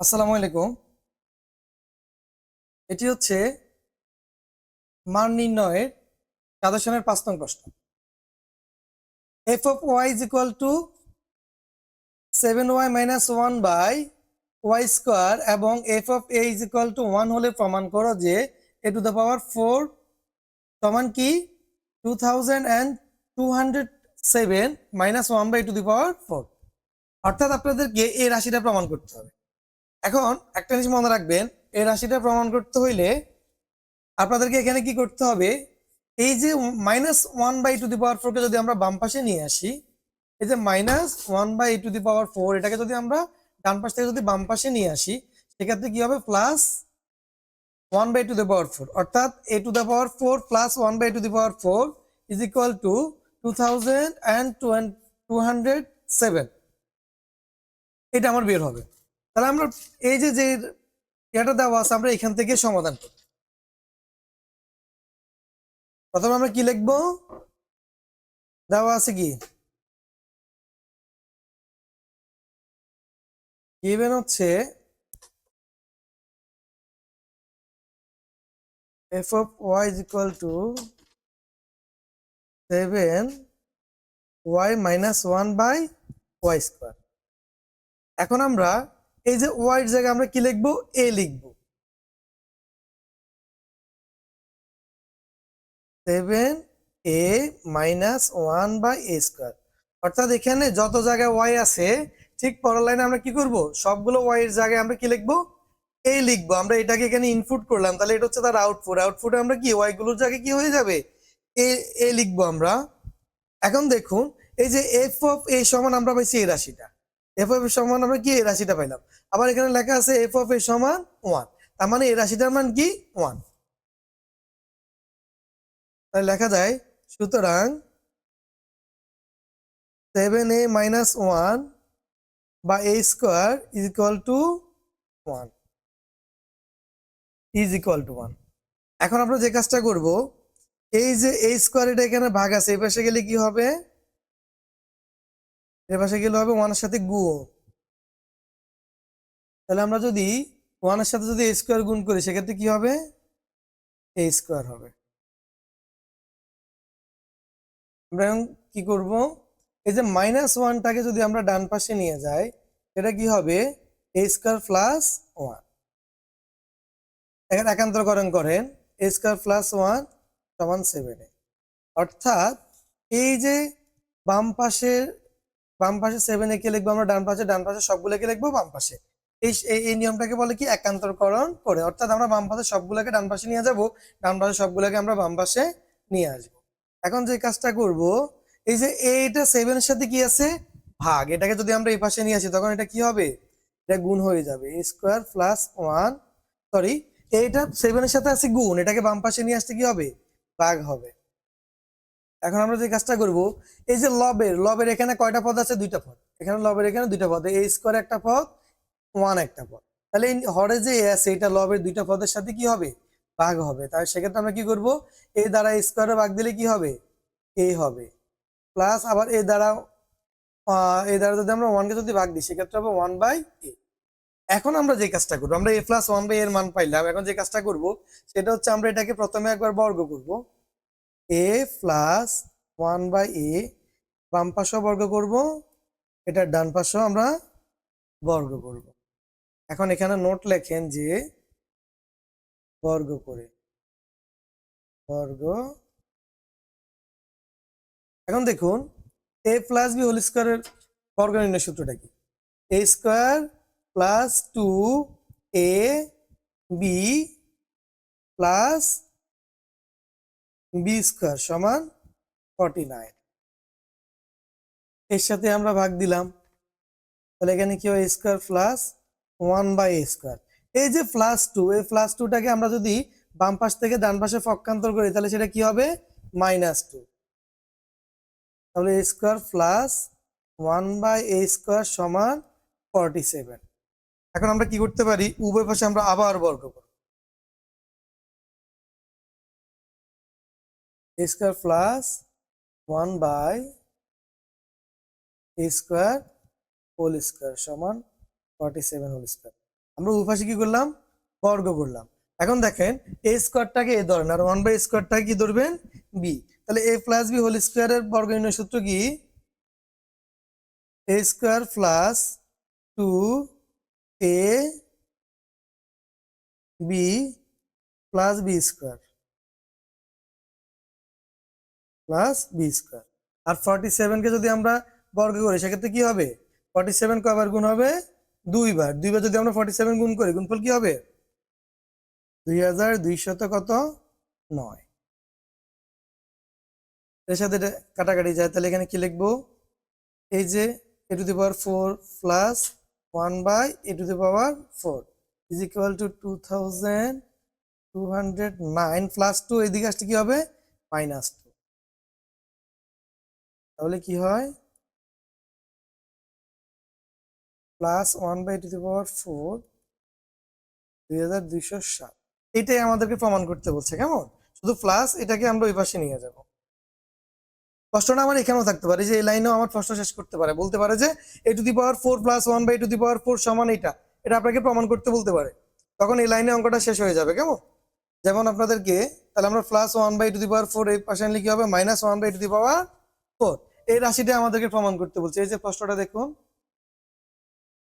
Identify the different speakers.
Speaker 1: আসসালামু আলাইকুম। এটি হচ্ছে মান নির্ণয়ের সাজেশনের পাঁচ নং প্রশ্ন। F of Y is equal to seven Y minus one by Y square এবং F of A is equal to one হলে প্রমাণ করো যে A to the power four সমান কি two thousand and two hundred seven minus one by two the power four অর্থাৎ আপনাদেরকে এই রাশিটা প্রমাণ করতে হবে। এখন একটা জিনিস মনে রাখবেন, এই রাশিটা প্রমাণ করতে হইলে আপনাদেরকে এখানে কি করতে হবে, এই যে minus one by two the power ফোরকে যদি আমরা বাম পাশে নিয়ে আসি, এই যে minus one by two the power four এটাকে যদি আমরা ডান পাশ থেকে যদি বাম পাশে নিয়ে আসি, সেক্ষেত্রে কি হবে plus one by two the power four অর্থাৎ A to the power four plus one by two the power four is equal to two thousand and two hundred seven এটা আমার বের হবে। তাহলে আমরা এই যে যে এটা দেওয়া আছে, আমরা এখান থেকে সমাধান করি। প্রথমে আমরা কি লিখব? দেওয়া আছে কি? গিভেন হচ্ছে F of Y is equal to seven Y minus one by Y square এখন আমরা এই যে ওয়াই এর জায়গায় আমরা কি লিখব? এ লিখব। Seven A minus one by A square অর্থাৎ এখানে যত জায়গায় ওয়াই আছে, ঠিক পরের লাইনে আমরা কি করব? সবগুলো ওয়াই এর জায়গায় আমরা কি লিখব? এ লিখব। আমরা এটাকে এখানে ইনপুট করলাম, তাহলে এটা হচ্ছে তার আউটপুট আউটপুটে আমরা কি? ওয়াই গুলোর জায়গায় কি হয়ে যাবে? এ এ লিখব আমরা। এখন দেখুন, এই যে এফ অফ এ সমান আমরা পাইছি এই রাশিটা। এফ অফ এ সমান আমরা কি? এই রাশিটা পাইলাম। আবার এখানে লেখা আছে এফ অফ এ সমান ওয়ান তার মানে এই রাশিটার মান কি? ওয়ান লেখা যায়, সুতরাং seven A minus one by A square is equal to one is equal to one এখন আমরা যে কাজটা করব, এই যে এ স্কোয়ার এটা এখানে ভাগ আছে, এই পাশে গেলে কি হবে? এর পাশে গেলে হবে ওয়ানের সাথে গুণ। তাহলে আমরা যদি ওয়ানের সাথে যদি এ স্কোয়ার গুণ করি, সেক্ষেত্রে কি হবে? এ স্কোয়ার হবে। আমরা কি করব? এই যে মাইনাস ওয়ানটাকে যদি আমরা ডান পাশে নিয়ে যাই এটা কি হবে? এ স্কোয়ার প্লাস ওয়ান এখানে একান্তরকরণ করেন। এ স্কোয়ার প্লাস ওয়ান সমান সেভেন অর্থাৎ এই যে বাম পাশের বাম পাশে সেভেন একে লিখব আমরা? ডান পাশে ডান পাশে সবগুলোকে লিখব বাম পাশে। এই এই নিয়মটাকে বলে কি? একান্তরকরণ করে। অর্থাৎ আমরা বাম পাশে সবগুলোকে ডান পাশে নিয়ে যাব, ডান পাশে সবগুলোকে আমরা বাম পাশে নিয়ে আসব। এখন যে কাজটা করব, এই যে এইটা সেভেনের সাথে কি আছে? ভাগ। এটাকে যদি আমরা এই পাশে নিয়ে আসি, তখন এটা কি হবে? এটা গুণ হয়ে যাবে। A square plus one sorry এইটা সেভেনের সাথে আছে গুণ। এটাকে বাম পাশে নিয়ে আসতে কি হবে? ভাগ হবে। এখন আমরা যে কাজটা করব, এই যে লবের লবের এখানে কয়টা পদ আছে? দুইটা পদ। এখানে লবের এখানে দুইটা পদ এ স্কোয়ার একটা পদ ওয়ান একটা পদ। তাহলে হরে যে আছে এটা লবের দুইটা পদের সাথে কি হবে? ভাগ হবে। তাহলে সেক্ষেত্রে আমরা কি করব? এ দ্বারা স্কোয়ারে ভাগ দিলে কি হবে? এ হবে। প্লাস আবার এ দ্বারা এ দ্বারা যদি আমরা ওয়ানকে যদি ভাগ দিই, সেক্ষেত্রে হবে ওয়ান বাই এ এখন আমরা যে কাজটা করব, আমরা এ প্লাস ওয়ান বাই এর মান পাইলাম। এখন যে কাজটা করব, সেটা হচ্ছে আমরা এটাকে প্রথমে একবার বর্গ করব। A plus one by A বাম পাশেও বর্গ করব এটার ডান পাশেও আমরা বর্গ করব। এখন এখানে নোট লেখেন যে বর্গ করে। বর্গ। এখন দেখুন এ প্লাস বি হোল স্কোয়ারের বর্গ নির্ণয় সূত্রটা কি? A square plus two A B plus B square সমান ফর্টি নাইন এর সাথে আমরা ভাগ দিলাম। তাহলে এখানে কি হয়? Square plus one by A square এই যে প্লাস টু এই প্লাস টুটাকে আমরা যদি বাম পাশ থেকে ডান পাশে পক্ষান্তর করি, তাহলে সেটা কি হবে? মাইনাস টু তাহলে A square plus one by A square সমান ফর্টি সেভেন এখন আমরা কি করতে পারি? উভয় পাশে আমরা আবার বর্গ করব। A square plus one by A square whole square সমান ফর্টি সেভেন হোল স্কোয়ার আমরা উপাশে কি করলাম? বর্গ করলাম। এখন দেখেন এ স্কোয়ারটাকে এ ধরেন, আর ওয়ান বাই স্কোয়ারটাকে কি ধরবেন? বি তাহলে এ প্লাস বি হোল স্কোয়ারের বর্গ নির্ণয় সূত্র কি? A square plus two A B plus B square plus B square R forty সেভেনকে যদি আমরা বর্গ করি, সেক্ষেত্রে কি হবে? ফর্টি সেভেন কবার গুণ হবে দুইবার। দুইবার যদি আমরা ফর্টি সেভেন গুণ করি, গুণফল কি হবে? দুই হাজার দুইশত কত? নয়। এর সাথে কাটাকাটি যায়, তাহলে এখানে কি লিখব? এই যে A to the power four plus one by A to the power four is equal to two thousand two hundred nine plus two এদিকে আসতে কি হবে? মাইনাস টু তাহলে কি হয়? Plus one by two the power four দুই হাজার দুইশো সাত। এটাই আমাদেরকে প্রমাণ করতে বলছে, কেমন? শুধু প্লাস এটাকে আমরা ওই পাশে নিয়ে যাব। প্রশ্নটা আমার এখানেও থাকতে পারে, যে এই লাইনেও আমার প্রশ্ন শেষ করতে পারে। বলতে পারে যে A to the power four plus one by two the power four সমান এটা। এটা আপনাকে প্রমাণ করতে বলতে পারে। তখন এই লাইনে অঙ্কটা শেষ হয়ে যাবে, কেমন? যেমন আপনাদেরকে, তাহলে আমরা plus one by two the power four এই পাশে আনলে কি হবে? Minus one by two the power এই রাশিটা আমাদেরকে প্রমাণ করতে বলছে। এই যে প্রশ্নটা দেখুন।